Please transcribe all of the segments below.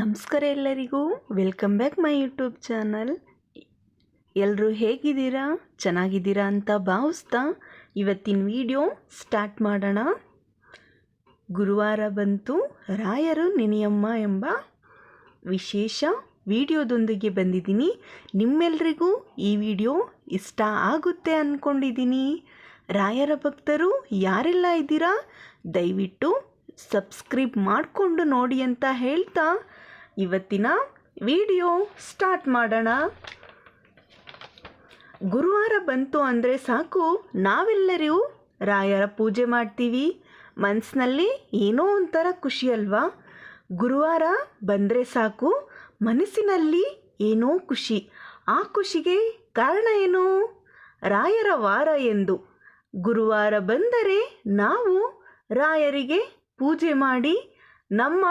ನಮಸ್ಕಾರ ಎಲ್ಲರಿಗೂ. Welcome back my YouTube channel ಎಲ್ಲರೂ ಹೇಗಿದ್ದೀರಾ? ಚೆನ್ನಾಗಿದ್ದೀರಾ ಅಂತ ಭಾವಿಸ್ತಾ ಇವತ್ತಿನ ವಿಡಿಯೋ ಸ್ಟಾರ್ಟ್ ಮಾಡೋಣ. ಗುರುವಾರ ಬಂತು. ರಾಯರು ನೆನೆಯಮ್ಮ ಎಂಬ ವಿಶೇಷ ವಿಡಿಯೋದೊಂದಿಗೆ ಬಂದಿದ್ದೀನಿ. ನಿಮ್ಮೆಲ್ರಿಗೂ ಈ ವಿಡಿಯೋ ಇಷ್ಟ ಆಗುತ್ತೆ ಅಂದ್ಕೊಂಡಿದ್ದೀನಿ ರಾಯರ ಭಕ್ತರು ಯಾರೆಲ್ಲ ಇದ್ದೀರಾ? ದಯವಿಟ್ಟು ಸಬ್ಸ್ಕ್ರೈಬ್ ಮಾಡಿಕೊಂಡು ನೋಡಿ ಅಂತ ಹೇಳ್ತಾ ಇವತ್ತಿನ ವಿಡಿಯೋ ಸ್ಟಾರ್ಟ್ ಮಾಡೋಣ. ಗುರುವಾರ ಬಂತು ಅಂದರೆ ಸಾಕು, ನಾವೆಲ್ಲರೂ ರಾಯರ ಪೂಜೆ ಮಾಡ್ತೀವಿ. ಮನಸ್ಸಿನಲ್ಲಿ ಏನೋ ಒಂಥರ ಖುಷಿ ಅಲ್ವಾ? ಗುರುವಾರ ಬಂದರೆ ಸಾಕು, ಮನಸ್ಸಿನಲ್ಲಿ ಏನೋ ಖುಷಿ. ಆ ಖುಷಿಗೆ ಕಾರಣ ಏನು? ರಾಯರ ವಾರ ಎಂದು. ಗುರುವಾರ ಬಂದರೆ ನಾವು ರಾಯರಿಗೆ ಪೂಜೆ ಮಾಡಿ ನಮ್ಮ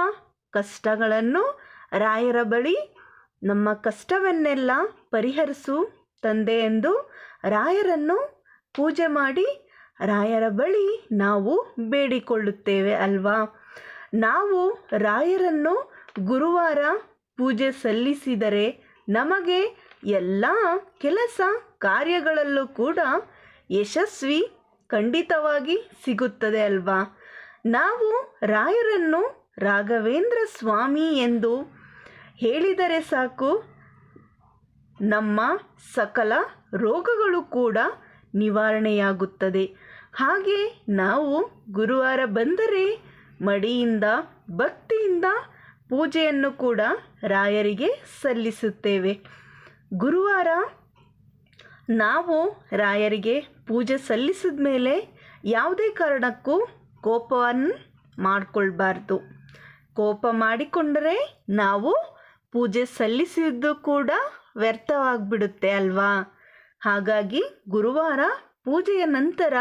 ಕಷ್ಟಗಳನ್ನು ರಾಯರ ಬಳಿ ನಮ್ಮ ಕಷ್ಟವನ್ನೆಲ್ಲ ಪರಿಹರಿಸು ತಂದೆ ಎಂದು ರಾಯರನ್ನು ಪೂಜೆ ಮಾಡಿ ರಾಯರ ಬಳಿ ನಾವು ಬೇಡಿಕೊಳ್ಳುತ್ತೇವೆ ಅಲ್ವಾ? ನಾವು ರಾಯರನ್ನು ಗುರುವಾರ ಪೂಜೆ ಸಲ್ಲಿಸಿದರೆ ನಮಗೆ ಎಲ್ಲ ಕೆಲಸ ಕಾರ್ಯಗಳಲ್ಲೂ ಕೂಡ ಯಶಸ್ವಿ ಖಂಡಿತವಾಗಿ ಸಿಗುತ್ತದೆ ಅಲ್ವಾ? ನಾವು ರಾಯರನ್ನು ರಾಘವೇಂದ್ರ ಸ್ವಾಮಿ ಎಂದು ಹೇಳಿದರೆ ಸಾಕು. ನಮ್ಮ ಸಕಲ ರೋಗಗಳು ಕೂಡ ನಿವಾರಣೆಯಾಗುತ್ತದೆ. ಹಾಗೆ ನಾವು ಗುರುವಾರ ಬಂದರೆ ಮಡಿಯಿಂದ, ಭಕ್ತಿಯಿಂದ ಪೂಜೆಯನ್ನು ಕೂಡ ರಾಯರಿಗೆ ಸಲ್ಲಿಸುತ್ತೇವೆ. ಗುರುವಾರ ನಾವು ರಾಯರಿಗೆ ಪೂಜೆ ಸಲ್ಲಿಸಿದ ಮೇಲೆ ಯಾವುದೇ ಕಾರಣಕ್ಕೂ ಕೋಪವನ್ನು ಮಾಡಿಕೊಳ್ಬಾರ್ದು. ಕೋಪ ಮಾಡಿಕೊಂಡರೆ ನಾವು ಪೂಜೆ ಸಲ್ಲಿಸಿದ್ದು ಕೂಡ ವ್ಯರ್ಥವಾಗಿಬಿಡುತ್ತೆ ಅಲ್ವಾ? ಹಾಗಾಗಿ ಗುರುವಾರ ಪೂಜೆಯ ನಂತರ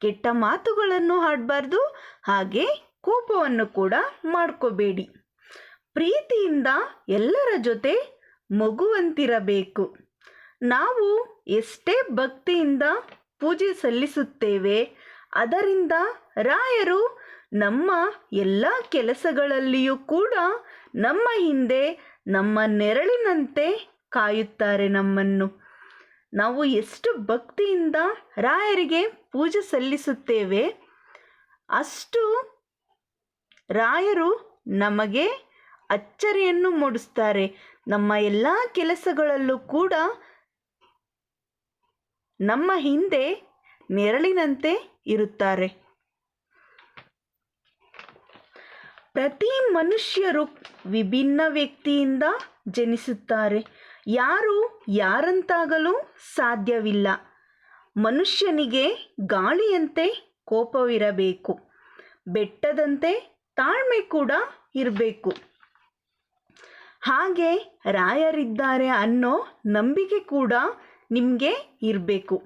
ಕೆಟ್ಟ ಮಾತುಗಳನ್ನು ಹಾಡಬಾರ್ದು, ಹಾಗೆ ಕೋಪವನ್ನು ಕೂಡ ಮಾಡ್ಕೋಬೇಡಿ. ಪ್ರೀತಿಯಿಂದ ಎಲ್ಲರ ಜೊತೆ ಮಗುವಂತಿರಬೇಕು. ನಾವು ಎಷ್ಟೇ ಭಕ್ತಿಯಿಂದ ಪೂಜೆ ಸಲ್ಲಿಸುತ್ತೇವೆ, ಅದರಿಂದ ರಾಯರು ನಮ್ಮ ಎಲ್ಲ ಕೆಲಸಗಳಲ್ಲಿಯೂ ಕೂಡ ನಮ್ಮ ಹಿಂದೆ ನಮ್ಮ ನೆರಳಿನಂತೆ ಕಾಯುತ್ತಾರೆ ನಮ್ಮನ್ನು. ನಾವು ಎಷ್ಟು ಭಕ್ತಿಯಿಂದ ರಾಯರಿಗೆ ಪೂಜೆ ಸಲ್ಲಿಸುತ್ತೇವೆ, ಅಷ್ಟು ರಾಯರು ನಮಗೆ ಅಚ್ಚರಿಯನ್ನು ಮೂಡಿಸ್ತಾರೆ ನಮ್ಮ ಎಲ್ಲ ಕೆಲಸಗಳಲ್ಲೂ ಕೂಡ ನಮ್ಮ ಹಿಂದೆ ನೆರಳಿನಂತೆ ಇರುತ್ತಾರೆ. ಪ್ರತಿ ಮನುಷ್ಯರು ವಿಭಿನ್ನ ವ್ಯಕ್ತಿಯಿಂದ ಜನಿಸುತ್ತಾರೆ. ಯಾರು ಯಾರಂತಾಗಲು ಸಾಧ್ಯವಿಲ್ಲ. ಮನುಷ್ಯನಿಗೆ ಗಾಳಿಯಂತೆ ಕೋಪವಿರಬೇಕು. ಬೆಟ್ಟದಂತೆ ತಾಳ್ಮೆ ಕೂಡ ಇರಬೇಕು. ಹಾಗೆ ರಾಯರಿದ್ದಾರೆ ಅನ್ನೋ ನಂಬಿಕೆ ಕೂಡ ನಿಮಗೆ ಇರಬೇಕು.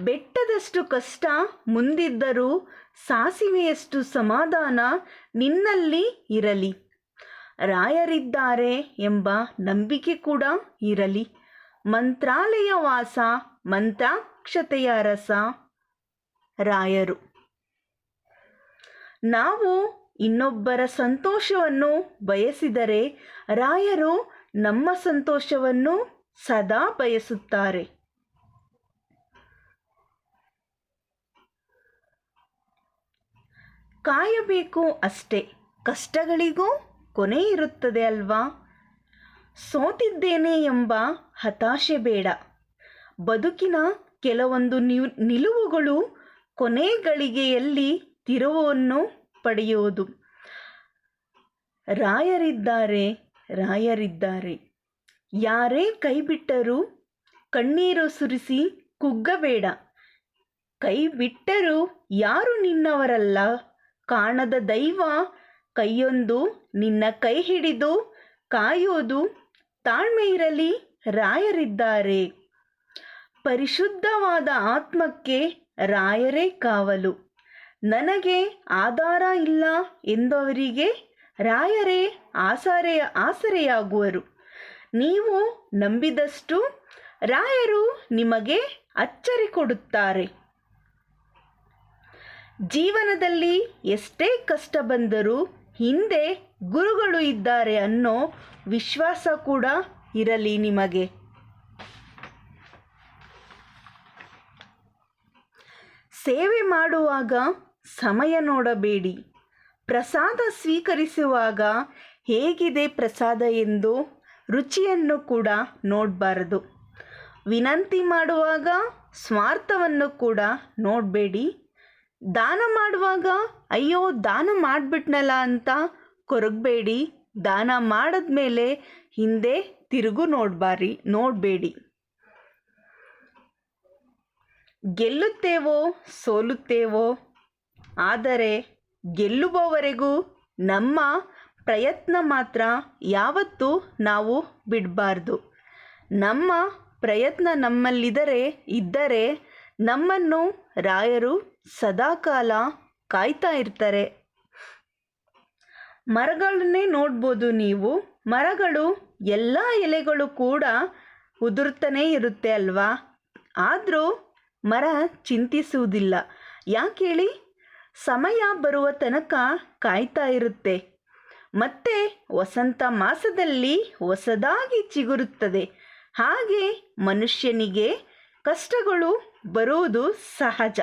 ಬೆಟ್ಟದಷ್ಟು ಕಷ್ಟ ಮುಂದಿದ್ದರೂ ಸಾಸಿವೆಯಷ್ಟು ಸಮಾಧಾನ ನಿನ್ನಲ್ಲಿ ಇರಲಿ. ರಾಯರಿದ್ದಾರೆ ಎಂಬ ನಂಬಿಕೆ ಕೂಡ ಇರಲಿ. ಮಂತ್ರಾಲಯ ವಾಸ, ಮಂತ್ರಾಕ್ಷತೆಯ ರಸ, ರಾಯರು. ನಾವು ಇನ್ನೊಬ್ಬರ ಸಂತೋಷವನ್ನು ಬಯಸಿದರೆ ರಾಯರು ನಮ್ಮ ಸಂತೋಷವನ್ನು ಸದಾ ಬಯಸುತ್ತಾರೆ. ಕಾಯಬೇಕು ಅಷ್ಟೇ. ಕಷ್ಟಗಳಿಗೂ ಕೊನೆ ಇರುತ್ತದೆ ಅಲ್ವಾ? ಸೋತಿದ್ದೇನೆ ಎಂಬ ಹತಾಶೆ ಬೇಡ. ಬದುಕಿನ ಕೆಲವೊಂದು ನಿಲುವುಗಳು ಕೊನೆ ಗಳಿಗೆಯಲ್ಲಿ ತಿರುವನ್ನು ಪಡೆಯುವುದು ರಾಯರಿದ್ದಾರೆ ರಾಯರಿದ್ದಾರೆ. ಯಾರೇ ಕೈಬಿಟ್ಟರೂ ಕಣ್ಣೀರು ಸುರಿಸಿ ಕುಗ್ಗಬೇಡ. ಕೈ ಬಿಟ್ಟರೂ ಯಾರು ನಿನ್ನವರಲ್ಲ? ಕಾಣದ ದೈವ ಕೈಯೊಂದು ನಿನ್ನ ಕೈ ಹಿಡಿದು ಕಾಯೋದು ತಾಳ್ಮೆ ಇರಲಿ ರಾಯರಿದ್ದಾರೆ. ಪರಿಶುದ್ಧವಾದ ಆತ್ಮಕ್ಕೆ ರಾಯರೇ ಕಾವಲು. ನನಗೆ ಆಧಾರ ಇಲ್ಲ ಎಂದವರಿಗೆ ರಾಯರೇ ಆಸರೆಯ ಆಸರೆಯಾಗುವರು. ನೀವು ನಂಬಿದಷ್ಟು ರಾಯರು ನಿಮಗೆ ಅಚ್ಚರಿ ಕೊಡುತ್ತಾರೆ. ಜೀವನದಲ್ಲಿ ಎಷ್ಟೇ ಕಷ್ಟ ಬಂದರೂ ಹಿಂದೆ ಗುರುಗಳು ಇದ್ದಾರೆ ಅನ್ನೋ ವಿಶ್ವಾಸ ಕೂಡ ಇರಲಿ ನಿಮಗೆ. ಸೇವೆ ಮಾಡುವಾಗ ಸಮಯ ನೋಡಬೇಡಿ. ಪ್ರಸಾದ ಸ್ವೀಕರಿಸುವಾಗ ಹೇಗಿದೆ ಪ್ರಸಾದ ಎಂದು ರುಚಿಯನ್ನು ಕೂಡ ನೋಡಬಾರದು. ವಿನಂತಿ ಮಾಡುವಾಗ ಸ್ವಾರ್ಥವನ್ನು ಕೂಡ ನೋಡಬೇಡಿ. ದಾನ ಮಾಡುವಾಗ, ಅಯ್ಯೋ, ದಾನ ಮಾಡಿಬಿಟ್ನಲ್ಲ ಅಂತ ಕೊರಗಬೇಡಿ. ದಾನ ಮಾಡಿದ ಮೇಲೆ ಹಿಂದೆ ತಿರುಗು ನೋಡಬಾರಿ ನೋಡಬೇಡಿ. ಗೆಲ್ಲುತ್ತೇವೋ, ಸೋಲುತ್ತೇವೋ? ಆದರೆ ಗೆಲ್ಲುವವರೆಗೂ ನಮ್ಮ ಪ್ರಯತ್ನ ಮಾತ್ರ ಯಾವತ್ತೂ ನಾವು ಬಿಡಬಾರ್ದು. ನಮ್ಮ ಪ್ರಯತ್ನ ನಮ್ಮಲ್ಲಿದ್ದರೆ ಇದ್ದರೆ ನಮ್ಮನ್ನು ರಾಯರು ಸದಾಕಾಲ ಕಾಯ್ತಾ ಇರ್ತಾರೆ. ಮರಗಳನ್ನೇ ನೋಡ್ಬೋದು ನೀವು. ಮರಗಳು ಎಲ್ಲ ಎಲೆಗಳು ಕೂಡ ಉದುರ್ತಾನೇ ಇರುತ್ತೆ ಅಲ್ವಾ? ಆದರೂ ಮರ ಚಿಂತಿಸುವುದಿಲ್ಲ. ಯಾಕೆ ಹೇಳಿ? ಸಮಯ ಬರುವ ತನಕ ಕಾಯ್ತಾ ಇರುತ್ತೆ. ಮತ್ತೆ ವಸಂತ ಮಾಸದಲ್ಲಿ ಹೊಸದಾಗಿ ಚಿಗುರುತ್ತದೆ. ಹಾಗೆ ಮನುಷ್ಯನಿಗೆ ಕಷ್ಟಗಳು ಬರುವುದು ಸಹಜ.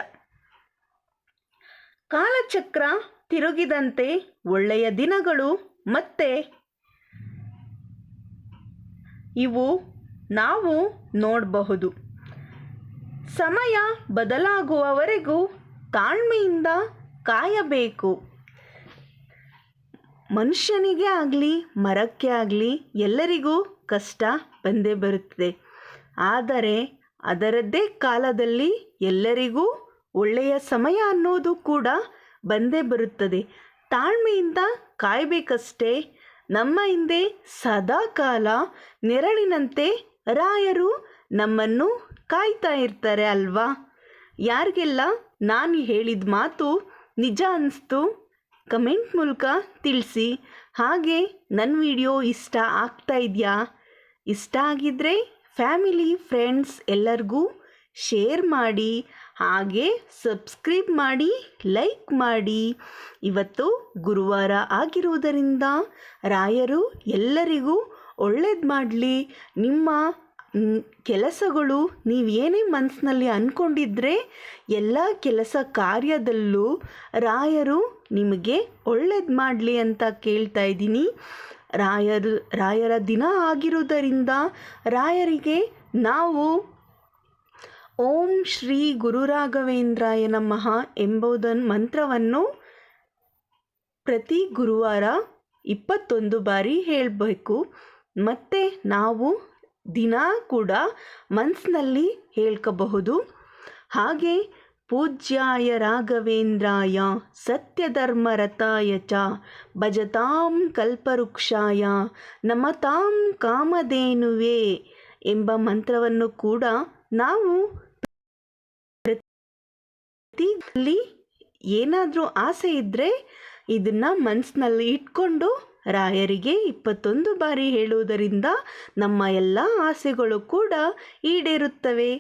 ಕಾಲಚಕ್ರ ತಿರುಗಿದಂತೆ ಒಳ್ಳೆಯ ದಿನಗಳು ಮತ್ತೆ ಇವು ನಾವು ನೋಡಬಹುದು. ಸಮಯ ಬದಲಾಗುವವರೆಗೂ ತಾಳ್ಮೆಯಿಂದ ಕಾಯಬೇಕು. ಮನುಷ್ಯನಿಗೆ ಆಗಲಿ, ಮರಕ್ಕೆ ಆಗಲಿ ಎಲ್ಲರಿಗೂ ಕಷ್ಟ ಬಂದೇ ಬರುತ್ತದೆ. ಆದರೆ ಅದರದ್ದೇ ಕಾಲದಲ್ಲಿ ಎಲ್ಲರಿಗೂ ಒಳ್ಳೆಯ ಸಮಯ ಅನ್ನೋದು ಕೂಡ ಬಂದೇ ಬರುತ್ತದೆ. ತಾಳ್ಮೆಯಿಂದ ಕಾಯಬೇಕಷ್ಟೇ. ನಮ್ಮ ಹಿಂದೆ ಸದಾ ಕಾಲ ನೆರಳಿನಂತೆ ರಾಯರು ನಮ್ಮನ್ನು ಕಾಯ್ತಾ ಇರ್ತಾರೆ ಅಲ್ವಾ? ಯಾರಿಗೆಲ್ಲ ನಾನು ಹೇಳಿದ ಮಾತು ನಿಜ ಅನ್ನಿಸ್ತು ಕಮೆಂಟ್ ಮೂಲಕ ತಿಳಿಸಿ. ಹಾಗೆ ನನ್ನ ವಿಡಿಯೋ ಇಷ್ಟ ಆಗ್ತಾ ಇದೆಯಾ? ಇಷ್ಟ ಆಗಿದ್ದರೆ ಫ್ಯಾಮಿಲಿ, ಫ್ರೆಂಡ್ಸ್ ಎಲ್ಲರಿಗೂ ಶೇರ್ ಮಾಡಿ, ಹಾಗೆ ಸಬ್ಸ್ಕ್ರೈಬ್ ಮಾಡಿ ಲೈಕ್ ಮಾಡಿ. ಇವತ್ತು ಗುರುವಾರ ಆಗಿರುವುದರಿಂದ ರಾಯರು ಎಲ್ಲರಿಗೂ ಒಳ್ಳೇದು ಮಾಡಲಿ. ನಿಮ್ಮ ಕೆಲಸಗಳು ನೀವೇನೇ ಮನಸ್ಸಿನಲ್ಲಿ ಅಂದ್ಕೊಂಡಿದ್ರೆ ಎಲ್ಲ ಕೆಲಸ ಕಾರ್ಯದಲ್ಲೂ ರಾಯರು ನಿಮಗೆ ಒಳ್ಳೇದು ಮಾಡಲಿ ಅಂತ ಕೇಳ್ತಾ ಇದ್ದೀನಿ. ರಾಯರು, ರಾಯರ ದಿನ ಆಗಿರುವುದರಿಂದ ರಾಯರಿಗೆ ನಾವು ಓಂ ಶ್ರೀ ಗುರುರಾಘವೇಂದ್ರಾಯ ನಮಃ ಎಂಬುದನ್ನು ಮಂತ್ರವನ್ನು ಪ್ರತಿ ಗುರುವಾರ ಇಪ್ಪತ್ತೊಂದು ಬಾರಿ ಹೇಳಬೇಕು. ಮತ್ತು ನಾವು ದಿನ ಕೂಡ ಮನಸ್ಸಿನಲ್ಲಿ ಹೇಳ್ಕೋಬಹುದು. ಹಾಗೆ ಪೂಜ್ಯಾಯ ರಾಘವೇಂದ್ರಾಯ ಸತ್ಯಧರ್ಮರಥಾಯ ಚ ಭಜತಾಂ ಕಲ್ಪವೃಕ್ಷಾಯ ನಮತಾಂ ಕಾಮಧೇನುವೆ ಎಂಬ ಮಂತ್ರವನ್ನು ಕೂಡ ನಾವು ಪ್ರತಿಲಿ ಏನಾದರೂ ಆಸೆ ಇದ್ದರೆ ಇದನ್ನು ಮನಸ್ಸಿನಲ್ಲಿ ಇಟ್ಕೊಂಡು ರಾಯರಿಗೆ ಇಪ್ಪತ್ತೊಂದು ಬಾರಿ ಹೇಳುವುದರಿಂದ ನಮ್ಮ ಎಲ್ಲ ಆಸೆಗಳು ಕೂಡ ಈಡೇರುತ್ತವೆ.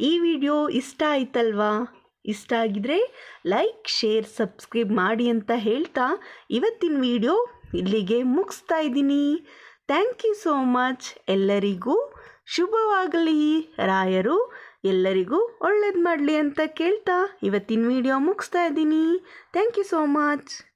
ಈ ವಿಡಿಯೋ ಇಷ್ಟ ಆಯ್ತಲ್ವಾ? ಇಷ್ಟ ಆಗಿದ್ರೆ ಲೈಕ್, ಶೇರ್, ಸಬ್ಸ್ಕ್ರೈಬ್ ಮಾಡಿ ಅಂತ ಹೇಳ್ತಾ ಇವತ್ತಿನ ವಿಡಿಯೋ ಇಲ್ಲಿಗೆ ಮುಗಿಸ್ತಾ ಇದ್ದೀನಿ. ಥ್ಯಾಂಕ್ ಯು ಸೋ ಮಚ್ ಎಲ್ಲರಿಗೂ. ಶುಭವಾಗಲಿ ರಾಯರು. ಎಲ್ಲರಿಗೂ ಒಳ್ಳೇದು ಮಾಡಲಿ ಅಂತ ಕೇಳ್ತಾ ಇವತ್ತಿನ ವಿಡಿಯೋ ಮುಗಿಸ್ತಾ ಇದ್ದೀನಿ. Thank you so much